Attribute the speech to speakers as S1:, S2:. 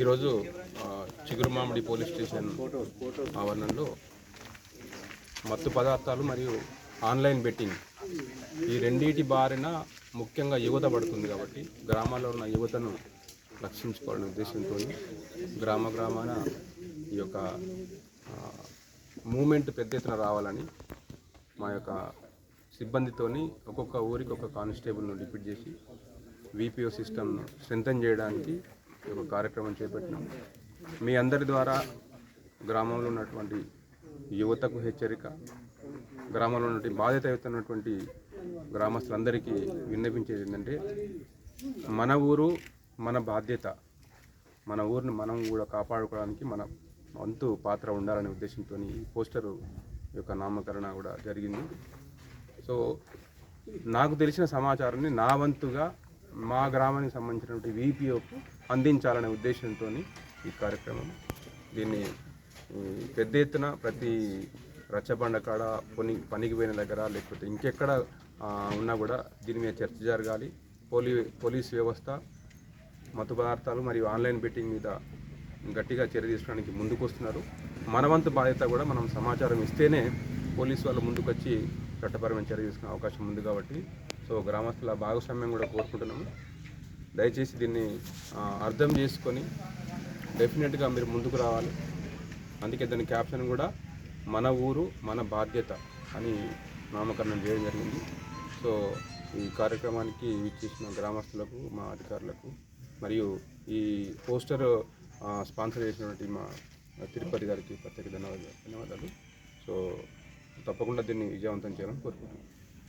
S1: ఈరోజు Chigurumamidi police station ఆవరణలో మత్తు పదార్థాలు మరియు ఆన్లైన్ బెట్టింగ్. ఈ రెండింటి బారిన ముఖ్యంగా యువత పడుతుంది కాబట్టి గ్రామాల్లో ఉన్న యువతను రక్షించుకోవాలనే ఉద్దేశంతో గ్రామ గ్రామాన ఈ యొక్క మూమెంట్ పెద్ద ఎత్తున రావాలని మా యొక్క సిబ్బందితోని ఒక్కొక్క ఊరికి ఒక కానిస్టేబుల్ను డిప్యూట్ చేసి విపిఓ సిస్టమ్ను స్ట్రెంథన్ చేయడానికి ఈ ఒక కార్యక్రమం చేపట్టినాం. మీ అందరి ద్వారా గ్రామంలో ఉన్నటువంటి యువతకు హెచ్చరిక గ్రామంలో ఉన్నటువంటి బాధ్యత బాధ్యతయుతమైనటువంటి గ్రామస్తులందరికీ విన్నపించేది ఏంటంటే మన ఊరు మన బాధ్యత. మన ఊరిని మనం కూడా కాపాడుకోవడానికి మన వంతు పాత్ర ఉండాలనే ఉద్దేశంతో ఈ పోస్టరు యొక్క నామకరణ కూడా జరిగింది. సో నాకు తెలిసిన సమాచారాన్ని నా వంతుగా మా గ్రామానికి సంబంధించినటువంటి వీపీఓకు అందించాలనే ఉద్దేశంతో ఈ కార్యక్రమం. దీన్ని పెద్ద ఎత్తున ప్రతి రచ్చబండ కాడ పని పనికి పోయిన దగ్గర లేకపోతే ఇంకెక్కడ ఉన్నా కూడా దీని మీద చర్చ జరగాలి. పోలీ పోలీస్ వ్యవస్థ మత్తు పదార్థాలు మరియు ఆన్లైన్ బెట్టింగ్ మీద గట్టిగా చర్య తీసుకోవడానికి ముందుకు వస్తున్నారు మనవంతు బాధ్యత కూడా మనం సమాచారం ఇస్తేనే పోలీసు వాళ్ళు ముందుకొచ్చి చట్టపరమైన చర్య తీసుకునే అవకాశం ఉంది కాబట్టి. సో గ్రామస్తుల భాగస్వామ్యం కూడా కోరుకుంటున్నాము. దయచేసి దీన్ని అర్థం చేసుకొని డెఫినెట్గా మీరు ముందుకు రావాలి. అందుకే దాని క్యాప్షన్ కూడా మన ఊరు మన బాధ్యత అని నామకరణం చేయడం జరిగింది. సో ఈ కార్యక్రమానికి ఇచ్చేసిన గ్రామస్తులకు మా అధికారులకు మరియు ఈ పోస్టర్ స్పాన్సర్ చేసినటువంటి మా తిరుపతి గారికి ప్రత్యేక ధన్యవాదాలు. ధన్యవాదాలు. సో తప్పకుండా దీన్ని విజయవంతం చేయాలని కోరుకుంటున్నాను.